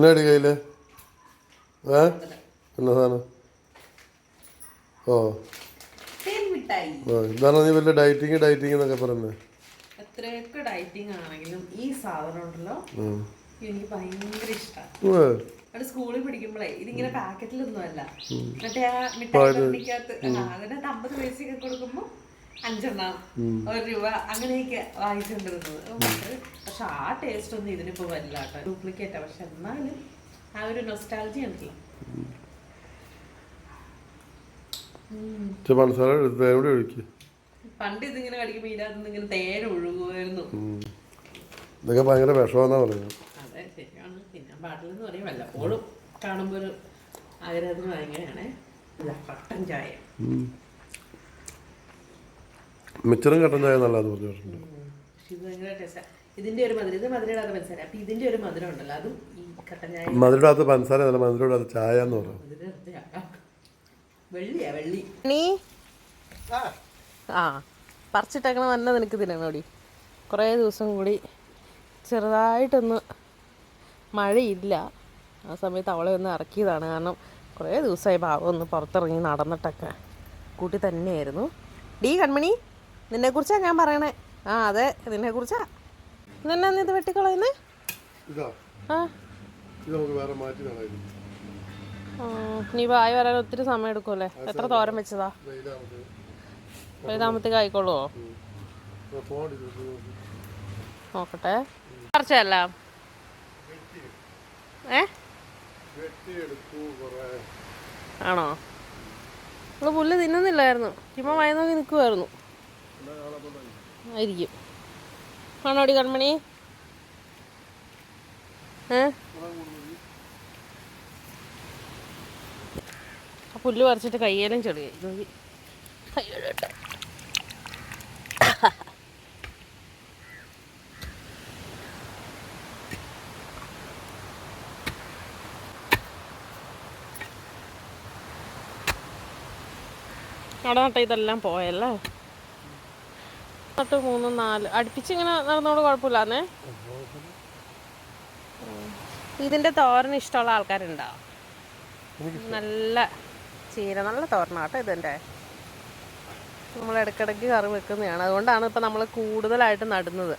എന്നാടി കയ്യിൽ? ഏ? എന്നാ സാധനം? ഓ. ഇതാണോ നീ വലിയ ഡയറ്റിങ് ഡയറ്റിങ് എന്നൊക്കെ പറയുന്നത് എത്രയൊക്കെ ഡയറ്റിംഗ് ആണെങ്കിലും ഈ സാധനം ഉണ്ടല്ലോ എനിക്ക് ഭയങ്കര ഇഷ്ടമാണ്. അവിടെ സ്കൂളിൽ പഠിക്കുമ്പോഴേ ഇതിങ്ങനെ പാക്കറ്റിലൊന്നും അല്ല മറ്റേ ആ മിഠായി അതിനകത്ത് അമ്പത് പൈസയൊക്കെ കൊടുക്കുമ്പോ അഞ്ചെണ്ണം ഒരു രൂപ അങ്ങനെയൊക്കെ വാങ്ങിച്ചുകൊണ്ടിരുന്നത് പക്ഷെ ആ ടേസ്റ്റ് ഒന്നും ഇതിനിപ്പോ വരില്ല കേട്ടോ. ഡ്യൂപ്ലിക്കേറ്റാ പക്ഷെ എന്നാലും ആ ഒരു നൊസ്റ്റാലജി ഉണ്ടല്ലോ. പണ്ട് ഇതിങ്ങനെ കടിക്കുമ്പോ ഇതിനകത്ത് ഇങ്ങനെ തേൻ ഒഴുകുമായിരുന്നു. ഇതൊക്കെ ഭയങ്കര വിഷമെന്നാ പറയുന്നത്. അതെ ശരിയാണ്. തിന്നാൻ പാടില്ലെന്ന് പറയും വല്ലപ്പോഴും കാണുമ്പോൾ ഒരു ആഗ്രഹത്തിന് ഭയങ്കരയാണ് പട്ടൻ ചായ. മിച്ചറും കട്ടൻ ചായ നല്ലതെന്ന് പറഞ്ഞിട്ടുണ്ട് കേട്ടിട്ടുണ്ട്. പക്ഷെ ഇത് ഭയങ്കര ടേസ്റ്റാ ഇതിന്റെ ഒരു മധുരം ഇത് മധുരമിടാത്ത പഞ്ചസാര. അപ്പൊ ഇതിന്റെ ഒരു മധുരം ഉണ്ടല്ലോ അതും ഈ കട്ടൻ ചായ മധുരമിടാത്ത പഞ്ചസാര അല്ല മധുരടാത്ത ചായ എന്ന് പറഞ്ഞു വെള്ളിയാ വെള്ളി. നീ? ആ. പറിച്ചിട്ടേക്കണ തന്നെ നിനക്ക് തിന്നണോടി കുറേ ദിവസം കൂടി ചെറുതായിട്ടൊന്ന് മഴയില്ല. ആ സമയത്ത് അവളെ ഒന്ന് ഇറക്കിയതാണ്. കാരണം കുറേ ദിവസമായി ഭാവം ഒന്ന് പുറത്തിറങ്ങി നടന്നിട്ടൊക്കെ. കൂട്ടി തന്നെയായിരുന്നു. ഡി കൺമണി. നിന്നെക്കുറിച്ചാണ് ഞാൻ പറയണേ. ആ അതെ നിന്നെക്കുറിച്ചാ. നിന്നെ ഇത് വെട്ടിക്കളയുന്നേ? ആ. നീ വായി വരാൻ ഒത്തിരി സമയം എടുക്കുമല്ലേ? എത്ര തോരൻ വെച്ചതാ? വൈതാമത്തേക്ക് ആയിക്കോളുവോ? നോക്കട്ടെ. കുറച്ചല്ല. ഏ? ആണോ? നമ്മൾ പുല്ല് തിന്നുന്നില്ലായിരുന്നു. ചുമ്മാ വയന്നോക്കി നോക്കി നിൽക്കുമായിരുന്നു ആയിരിക്കും. ആണോടി കൺമണി? ഏ? പുല്ല് പറിച്ചിട്ട് കയ്യേലും ചെളിയായി നോക്കി കയ്യിലിട്ട് അവിടെ നട്ട ഇതെല്ലാം പോയല്ലേ? നട്ട് മൂന്ന് നാല്. അടുപ്പിച്ച് ഇങ്ങനെ നടന്നോട് കുഴപ്പമില്ലാന്നേ ഇതിന്റെ തോരൻ ഇഷ്ടമുള്ള ആൾക്കാരുണ്ടോ? നല്ല ചീര നല്ല തോരനാട്ടോ ഇതിന്റെ. നമ്മൾ ഇടക്കിടക്ക് കറി വെക്കുന്നതാണ്. അതുകൊണ്ടാണ് ഇപ്പം നമ്മൾ കൂടുതലായിട്ട് നടുന്നത്.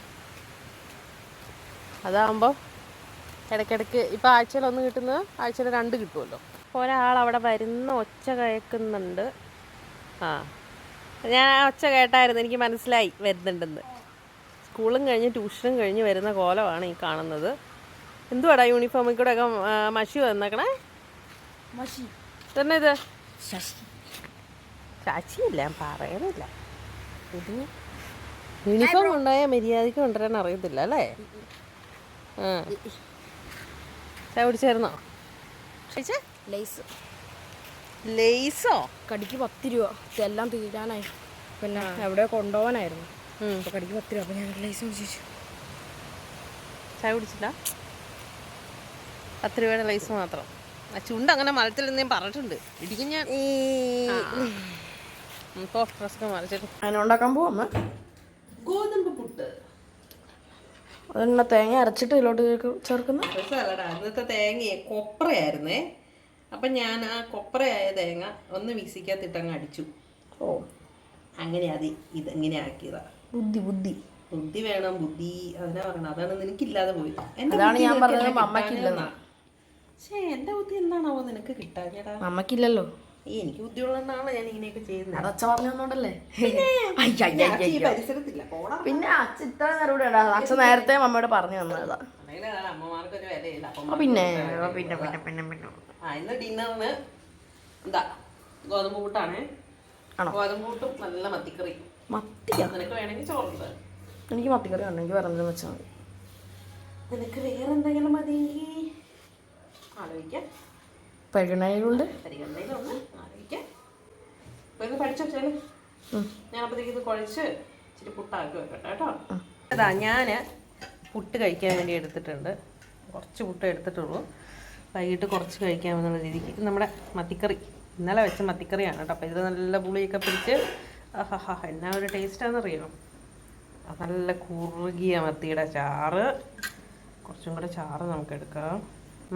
അതാകുമ്പോൾ ഇടക്കിടക്ക് ഇപ്പൊ ആഴ്ചയിൽ ഒന്ന് കിട്ടുന്നത് ആഴ്ചയിൽ രണ്ട് കിട്ടുമല്ലോ. ഒരാൾ അവിടെ വരുന്ന ഒച്ച കേൾക്കുന്നുണ്ട്. ആ. ഞാൻ ആ ഒച്ച കേട്ടായിരുന്നു എനിക്ക് മനസ്സിലായി വരുന്നുണ്ടെന്ന്. സ്കൂളും കഴിഞ്ഞ് ട്യൂഷനും കഴിഞ്ഞ് വരുന്ന കോലമാണ് ഈ കാണുന്നത്. എന്തുവാടാ യൂണിഫോമിൽ കൂടെ ഒക്കെ മഷി വന്നേക്കണേ? മഷി. തന്നെ ഇത് ചാച്ചിയില്ല ഞാൻ പറയുന്നില്ല ഇത് യൂണിഫോം കൊണ്ടുപോയാൽ മര്യാദയ്ക്ക് കൊണ്ടുവരാൻ അറിയത്തില്ല അല്ലേ? ആ. ചായ കുടിച്ചായിരുന്നോ? ലേസ്. ലേസോ? കടിക്ക് പത്ത് രൂപ ഇതെല്ലാം തീരാനായി. പിന്നെ എവിടെ കൊണ്ടുപോകാനായിരുന്നു. അപ്പോൾ കടിക്ക് പത്ത് രൂപ അപ്പോൾ ഞാൻ ലേസ് ചോദിച്ചു ചായ കുടിച്ചില്ല? പത്ത് രൂപയുടെ ലൈസ് മാത്രം. ആ ചുണ്ട് അങ്ങനെ മരത്തിൽ നിന്ന് പറഞ്ഞിട്ടുണ്ട്. ഇടിക്കും ഞാൻ ഇപ്പോൾ ഡ്രസ്സൊക്കെ മറിച്ചിട്ട് അതിനുണ്ടാക്കാൻ പോവാ ഗോതമ്പ് പുട്ട്. അതെന്നെ തേങ്ങ അരച്ചിട്ട് ഇതിലോട്ട് ചേർക്കുന്ന? രസമല്ലടാ. ഇന്നത്തെ തേങ്ങയെ കൊപ്രയായിരുന്നേ. അപ്പം ഞാൻ ആ കൊപ്രയായ തേങ്ങ ഒന്ന് മിക്സിക്കകത്ത് ഇട്ടങ്ങ് അടിച്ചു. ഓ. അങ്ങനെ അത് ഇതെങ്ങനെ ആക്കിയതാ. ബുദ്ധി ബുദ്ധി. ബുദ്ധി വേണം ബുദ്ധി. അതിനാ പറയണം? അതാണ് നിനക്കില്ലാതെ പോയി അതാണ് ഞാൻ പറഞ്ഞത് അമ്മയ്ക്കില്ലെന്ന്. കിട്ടാഞ്ഞതെന്നാ. എന്റെ ബുദ്ധി എന്താണാവോ നിനക്ക് കിട്ടാഞ്ഞടാ? അമ്മക്കില്ലല്ലോ ഈ എനിക്ക് ബുദ്ധിയുള്ളതാണ് ഞാൻ ഇങ്ങനെയൊക്കെ ചെയ്യുന്നത്. അത് അച്ഛ പറഞ്ഞോണ്ടല്ലേ പരിസരത്തില്ല. പിന്നെ അച്ഛൻ ഇത്ര നേരം അച്ഛൻ നേരത്തെ മമ്മയോട് പറഞ്ഞു തന്നതാ. അല്ലെങ്കിൽ അമ്മമാർക്ക് ഒരു വിലയില്ല. പിന്നെ പിന്നെ പിന്നെ പിന്നെ പിന്നെ. ആ ഇന്ന് ഡിന്നറിന് എന്താ? ഗോതമ്പ് കൂട്ടാണ് ആണോ? ഗോതമ്പ് കൂട്ടും നല്ല മത്തിക്കറി. മത്തിയാ? നിനക്ക് വേണമെങ്കിൽ ചോറുണ്ട്. എനിക്ക് മത്തിക്കറി വേണ്ട എനിക്ക് വേറെ എന്തെങ്കിലും വെച്ചാൽ മതി. നിനക്ക് വേറെ എന്തെങ്കിലും മതി ആലോചിക്കാം. പരിഗണനയിലുണ്ട്. പരിഗണനയിലുണ്ട്. ആലോചിക്കാം. ഇപ്പൊ പഠിച്ചു വെച്ചാൽ ഞാൻ അപ്പോഴത്തേക്ക് ഇത് കുഴച്ച് ഇച്ചിരി പുട്ടാക്കി വെക്കട്ടെ കേട്ടോ. അതാ ഞാൻ പുട്ട് കഴിക്കാൻ വേണ്ടി എടുത്തിട്ടുണ്ട്. കുറച്ച് പുട്ട് എടുത്തിട്ടുള്ളൂ. വൈകിട്ട് കുറച്ച് കഴിക്കാമെന്നുള്ള രീതിക്ക്. നമ്മുടെ മത്തിക്കറി. ഇന്നലെ വെച്ച മത്തിക്കറിയാണ് കേട്ടോ. അപ്പോൾ ഇത് നല്ല പുളിയൊക്കെ പിടിച്ച് ആഹാ എന്നാ ഒരു ടേസ്റ്റാണെന്നറിയോ നല്ല കുറുകിയ മത്തിയുടെ ചാറ്. കുറച്ചും കൂടെ ചാറ് നമുക്ക് എടുക്കാം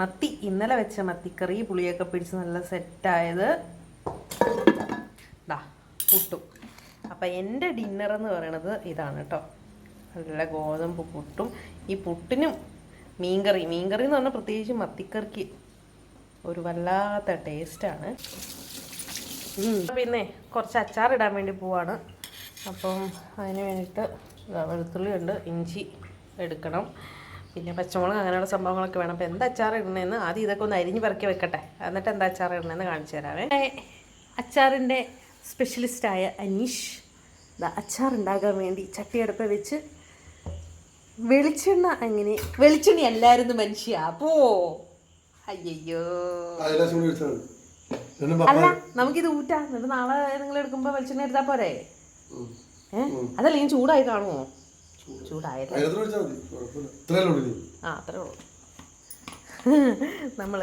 മത്തി ഇന്നലെ വെച്ച മത്തിക്കറി പുളിയൊക്കെ പിടിച്ച് നല്ല സെറ്റായത് ദാ പുട്ടും. അപ്പം എന്റെ ഡിന്നർ എന്ന് പറയണത് ഇതാണ് കേട്ടോ. നല്ല ഗോതമ്പ് പുട്ടും ഈ പുട്ടിനും മീൻകറി. മീൻകറി എന്ന് പറഞ്ഞാൽ പ്രത്യേകിച്ച് മത്തിക്കറിക്ക് ഒരു വല്ലാത്ത ടേസ്റ്റാണ് പിന്നെ കുറച്ച് അച്ചാർ ഇടാൻ വേണ്ടി പോവാണ്. അപ്പം അതിന് വേണ്ടിയിട്ട് വെളുത്തുള്ളി ഉണ്ട് ഇഞ്ചി എടുക്കണം. പിന്നെ പച്ചമുളക് അങ്ങനെയുള്ള സംഭവങ്ങളൊക്കെ വേണം. അപ്പോൾ എന്താ അച്ചാർ ഇടണമെന്ന് ആദ്യം ഇതൊക്കെ ഒന്ന് അരിഞ്ഞ് പറക്കി വെക്കട്ടെ. എന്നിട്ട് എന്താ അച്ചാർ ഇടണമെന്ന് കാണിച്ചു തരാമേ അച്ചാറിന്റെ സ്പെഷ്യലിസ്റ്റായ അനീഷ് അച്ചാർ ഉണ്ടാക്കാൻ വേണ്ടി ചട്ടിയടുപ്പ് വെച്ച് വെളിച്ചെണ്ണ അങ്ങനെ. വെളിച്ചെണ്ണ അല്ലായിരുന്നു മനുഷ്യ. അപ്പോ അയ്യോ അല്ല നമുക്കിത് ഊറ്റാ. എന്നിട്ട് നാളെ നിങ്ങൾ എടുക്കുമ്പോ വെളിച്ചെണ്ണ എടുത്താ പോരെ? ഏഹ് അതല്ല ഞാൻ ചൂടായി കാണുമോ നമ്മൾ ഇനി ആ അത്രേ ഉള്ളൂ. നമ്മൾ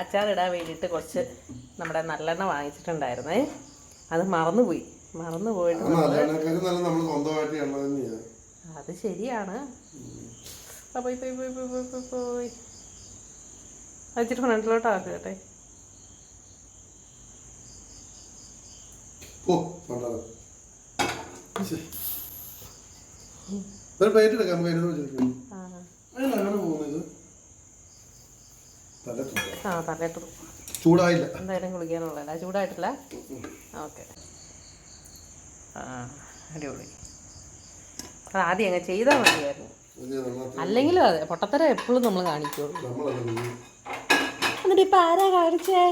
അച്ചാറിടാൻ വേണ്ടിയിട്ട് കുറച്ച് നമ്മുടെ നല്ലെണ്ണ വാങ്ങിച്ചിട്ടുണ്ടായിരുന്നേ. അത് മറന്നുപോയി. മറന്നു പോയിട്ട് അത് ശരിയാണ്. പോയി പോയി പോയി പോയി പോയി പോയി. പോയി വെച്ചിട്ട് ഫ്രണ്ടിലോട്ട് ആക്കട്ടെ. ഒരു പ്ലേറ്റ് എടുക്കാം നമുക്ക് അതിനകത്ത് വെച്ചിട്ട് ആ. പോകുന്നത് തലയിട്ട് ചൂടായില്ല. എന്തായാലും കുളിക്കാനുള്ളതല്ല? ചൂടായിട്ടില്ല? ഓക്കെ. ആ അടിപൊളി. അത് ആദ്യം അങ്ങ് ചെയ്താൽ മതിയായിരുന്നു. അല്ലെങ്കിലും അതെ പൊട്ടത്തരം എപ്പോഴും നമ്മൾ കാണിക്കുള്ളൂ എന്നിട്ട് ഇപ്പം ആരാ കാണിച്ചേ?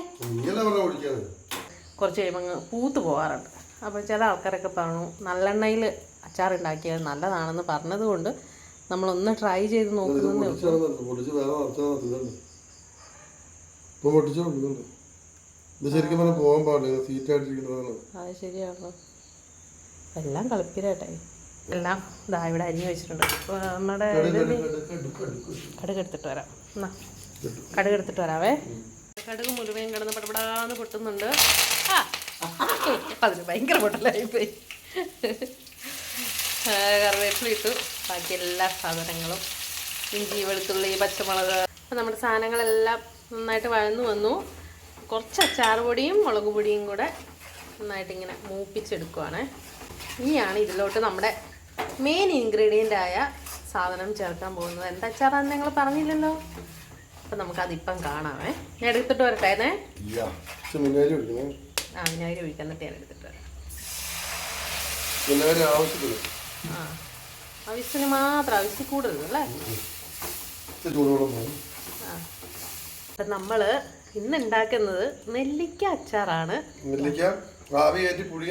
കുറച്ച് കഴിയുമ്പോൾ അങ്ങ് പൂത്ത് പോകാറുണ്ട് അപ്പോൾ ചില ആൾക്കാരൊക്കെ പറഞ്ഞു നല്ലെണ്ണയിൽ അച്ചാർ ഉണ്ടാക്കിയത് നല്ലതാണെന്ന് പറഞ്ഞതുകൊണ്ട് നമ്മളൊന്ന് ട്രൈ ചെയ്ത് നോക്കുന്നേ ശരിക്കും പറഞ്ഞാൽ പോകാൻ പാടില്ല. സീറ്റായിട്ടിരിക്കുന്നതാണ് അത് ശരിയാണ് എല്ലാം കളിപ്പിരട്ടെ എല്ലാം ഇതാ ഇവിടെ അരിഞ്ഞ് വെച്ചിട്ടുണ്ട്. നമ്മുടെ കടുക് എടുത്തിട്ട് വരാം. എന്നാ കടുക് എടുത്തിട്ട് വരാവേ. കടുക് മുഴുവൻ കിടന്ന് പടപടാന്ന് പൊട്ടുന്നുണ്ട്. ആ അതിന് ഭയങ്കര പൊട്ടലായി പോയി കറിവേപ്പില ഇട്ടു. ബാക്കി എല്ലാ സാധനങ്ങളും. ഇഞ്ചി വെളുത്തുള്ളി പച്ചമുളക്. അപ്പം നമ്മുടെ സാധനങ്ങളെല്ലാം നന്നായിട്ട് വഴന്നു വന്നു. കുറച്ച് അച്ചാർ പൊടിയും മുളക് പൊടിയും കൂടെ നന്നായിട്ട് ഇങ്ങനെ മൂപ്പിച്ചെടുക്കുവാണ്. ഇനിയാണ് ഇതിലോട്ട് നമ്മുടെ മെയിൻ ഇൻഗ്രീഡിയന്റ് ആയ സാധനം ചേർക്കാൻ പോകുന്നത് എന്താ അച്ചാറാന്ന് നിങ്ങൾ പറഞ്ഞില്ലല്ലോ? അപ്പം നമുക്കതിപ്പം കാണാമേ ഞാൻ എടുത്തിട്ട് ഒഴിക്കണേ. ആ വിനാഗിരി ഒഴിക്കാൻ എന്നിട്ട് ഞാൻ എടുത്തിട്ട് വരാം. ആ ആവശ്യത്തിന് മാത്രം ആവശ്യത്തിൽ കൂടരുത് അല്ലേ? ആ. അപ്പം നമ്മൾ ഇന്ന് ഉണ്ടാക്കുന്നത് നെല്ലിക്ക അച്ചാറാണ്. നെല്ലിക്ക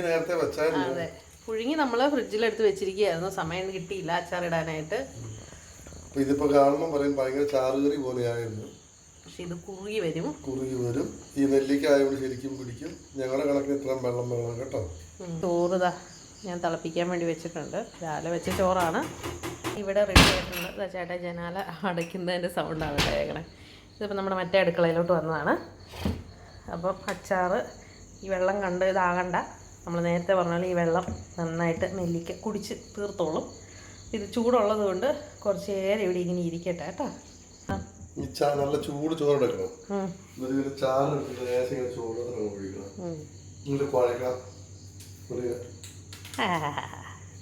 നേരത്തെ വെച്ചായിരുന്നു. അതെ. പുഴുങ്ങി നമ്മൾ ഫ്രിഡ്ജിലെടുത്ത് വെച്ചിരിക്കുകയായിരുന്നു. സമയം കിട്ടിയില്ല അച്ചാർ ഇടാനായിട്ട്. അപ്പൊ ഇതിപ്പോ കാണുമ്പോൾ പറയും ഭയങ്കര ചാറുകറി പോലെയായിരുന്നു. പക്ഷെ ഇത് കുറുകി വരും. കുറുകി വരും. ഈ നെല്ലിക്ക ആയതുകൊണ്ട് ശരിക്കും പിടിക്കും. ഞങ്ങളുടെ കണക്കിന് ഇത്രയും വെള്ളം വേണം കേട്ടോ. ചോറുതാ ഞാൻ തിളപ്പിക്കാൻ വേണ്ടി വെച്ചിട്ടുണ്ട്. രാവിലെ വെച്ച ചോറാണ്. ഇവിടെ റെഡി ആയിട്ടുണ്ട്. ചേട്ടൻ ചേട്ടാ ജനാല അടയ്ക്കുന്നതിന്റെ സൗണ്ടാണ് കേൾക്കണേ ഇതിപ്പോൾ നമ്മുടെ മറ്റേ അടുക്കളയിലോട്ട് വന്നതാണ്. അപ്പം അച്ചാറ് ഈ വെള്ളം കണ്ട് ഇതാകണ്ട. നമ്മൾ നേരത്തെ പറഞ്ഞാൽ ഈ വെള്ളം നന്നായിട്ട് നെല്ലിക്ക കുടിച്ച് തീർത്തോളും. ഇത് ചൂടുള്ളത് കൊണ്ട് കുറച്ച് നേരം ഇവിടെ ഇങ്ങനെ ഇരിക്കട്ടെ കേട്ടോ. നല്ല ചൂട് ചോറെടുക്കണം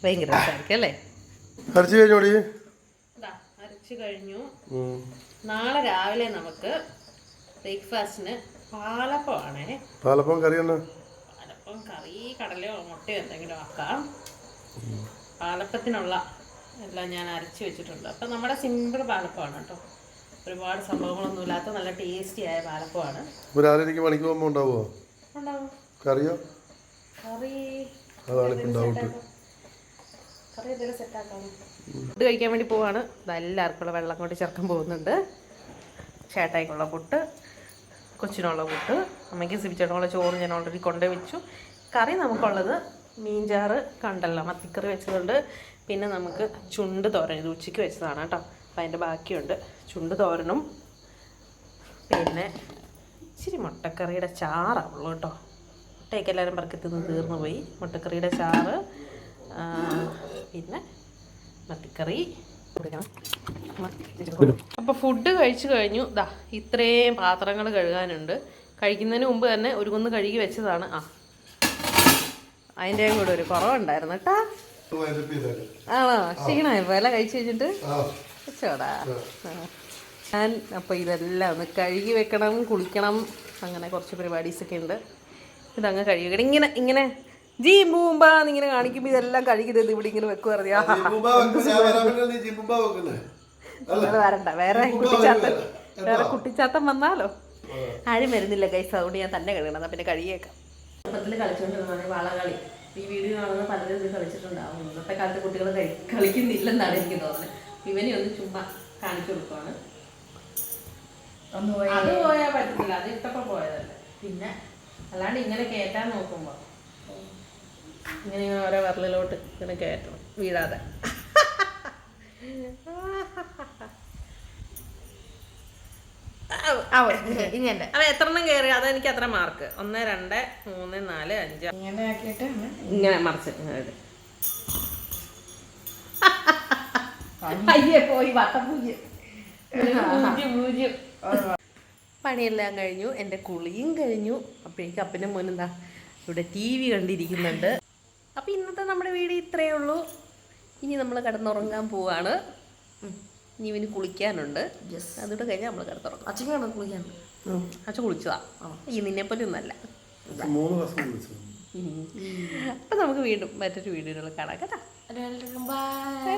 ഭയങ്കര അല്ലേ? അരച്ച് കഴിഞ്ഞോടി ഇതാ കഴിഞ്ഞു. നാളെ രാവിലെ നമുക്ക് ബ്രേക്ക്ഫാസ്റ്റിന് പാലപ്പമാണേ. പാലപ്പം കറി പാലപ്പം കറി കടലയോ മുട്ടയോ എന്തെങ്കിലും ആക്കാം. പാലപ്പത്തിനുള്ള എല്ലാം ഞാൻ അരച്ച് വെച്ചിട്ടുണ്ട്. അപ്പം നമ്മുടെ സിമ്പിൾ പാലപ്പമാണ് കേട്ടോ. ഒരുപാട് സംഭവങ്ങളൊന്നും ഇല്ലാത്ത നല്ല ടേസ്റ്റി ആയ പാലപ്പമാണ്. രാവിലെ പണിക്ക് പോകുമ്പോൾ ഉണ്ടാവുമോ? കറിയോ? കറി കറി എന്തെങ്കിലും സെറ്റാക്കാം ഫുഡ് കഴിക്കാൻ വേണ്ടി പോവാണ്. എല്ലാവർക്കും വെള്ളം കൊണ്ട് ചേർക്കാൻ പോകുന്നുണ്ട്. ചേട്ടായിക്കുള്ള പുട്ട്. കൊച്ചിനുള്ള പുട്ട് അമ്മയ്ക്ക് സിബിച്ചേട്ടനുള്ള ചോറ് ഞാൻ ഓൾറെഡി കൊണ്ടേ വെച്ചു. കറി നമുക്കുള്ളത് മീൻചാറ് കണ്ടല്ലോ മത്തിക്കറി വെച്ചതുണ്ട്. പിന്നെ നമുക്ക് ചുണ്ട് തോരൻ ഇത് ഉച്ചയ്ക്ക് വെച്ചതാണ് കേട്ടോ. അപ്പം അതിന്റെ ബാക്കിയുണ്ട്. ചുണ്ട് തോരനും പിന്നെ ഇച്ചിരി മുട്ടക്കറിയുടെ ചാറാവുള്ളൂ കേട്ടോ. മുട്ടയൊക്കെ എല്ലാവരും പറക്കത്തിന്ന് തീർന്നു പോയി മുട്ടക്കറിയുടെ ചാറ് പിന്നെ മത്തിക്കറി അപ്പോൾ ഫുഡ് കഴിച്ചു കഴിഞ്ഞു. ദാ ഇത്രയും പാത്രങ്ങൾ കഴുകാനുണ്ട്. കഴിക്കുന്നതിന് മുമ്പ് തന്നെ ഒരു കുന്ന് കഴുകി വെച്ചതാണ്. ആ. അതിന്റെയും കൂടെ ഒരു കുറവുണ്ടായിരുന്നു കേട്ടാ. ആണോ? ക്ഷീണായി പോലെ കഴിച്ചു കഴിഞ്ഞിട്ട്? വെച്ചോടാ. ഞാൻ അപ്പോൾ ഇതെല്ലാം ഒന്ന് കഴുകി വെക്കണം കുളിക്കണം അങ്ങനെ കുറച്ച് പരിപാടീസ് ഒക്കെ ഉണ്ട്. ഇതങ്ങ് കഴുകി. ഇങ്ങനെ ഇങ്ങനെ ജീ പൂമ്പാന്ന് ഇങ്ങനെ കാണിക്കുമ്പോൾ ഇതെല്ലാം കഴുകി ഇവിടെ ഇങ്ങനെ വെക്കുക അറിയാ ജിബുബ വെക്കും, ഞാൻ വരാൻ വേണ്ടി നീ ജിബുബ വെക്കുന്നേ. അത് വരണ്ട വേറെ കുട്ടിച്ചാത്തൻ വേറെ കുട്ടിച്ചാത്തൻ വന്നാലോ? ആരും വരുന്നില്ല കൈസ് അതുകൊണ്ട് ഞാൻ തന്നെ കഴുകണം. പിന്നെ കഴുകിയേക്കാം ചെറുപ്പത്തിൽ കളിച്ചുകൊണ്ടിരുന്നതാണ് വളകളി. ഈ വീഡിയോ കാണുന്ന പലരും ഇത് കളിച്ചിട്ടുണ്ടാവും. ഇന്നത്തെ കാലത്ത് കുട്ടികൾ കളിക്കുന്നില്ലെന്നാണ് എനിക്ക് തോന്നുന്നത്. ഇവനെ ഒന്ന് ചുമ്മാ കാണിച്ചു കൊടുക്കുവാണ്. പോയി അത് പോയാൽ പറ്റത്തില്ല. അത് ഇട്ടപ്പോ പോയതല്ലേ. പിന്നെ അല്ലാണ്ട് ഇങ്ങനെ കേറ്റാൻ നോക്കുമ്പോ. ഇങ്ങനെ ഇങ്ങനെ ഓരോ വിരലിലോട്ട് ഇങ്ങനെ കയറ്റണം. വീഴാതെ. ഇങ്ങനെ അവ എത്ര എണ്ണം കയറി? അതാ എനിക്ക് അത്ര മാർക്ക്. ഒന്ന് രണ്ട് മൂന്ന് നാല് അഞ്ച്. ഇങ്ങനെ ആക്കിയിട്ട് ഇങ്ങനെ മറിച്ച്. അയ്യേ പോയി പൂജ്യം പണിയെല്ലാം കഴിഞ്ഞു. എന്റെ കുളിയും കഴിഞ്ഞു. അപ്പോഴേക്കും അപ്പനും മോനെന്താ എന്താ ഇവിടെ ടി വി കണ്ടിരിക്കുന്നുണ്ട്. നമ്മുടെ വീട് ഇത്രയേ ഉള്ളൂ. ഇനി നമ്മൾ കിടന്നുറങ്ങാൻ പോവാണ്. ഇനി ഇവന് കുളിക്കാനുണ്ട്. അതുകൂടെ കഴിഞ്ഞാൽ നമ്മൾ കിടന്നുറങ്ങും. അച്ഛൻ കിടന്ന് കുളിക്കാൻ. അച്ഛൻ കുളിച്ചതാ. ഈ നിന്നെപ്പോലെ ഒന്നല്ല. അപ്പം നമുക്ക് വീണ്ടും മറ്റൊരു വീഡിയോയിൽ കാണാം. കേട്ടോ. ബൈ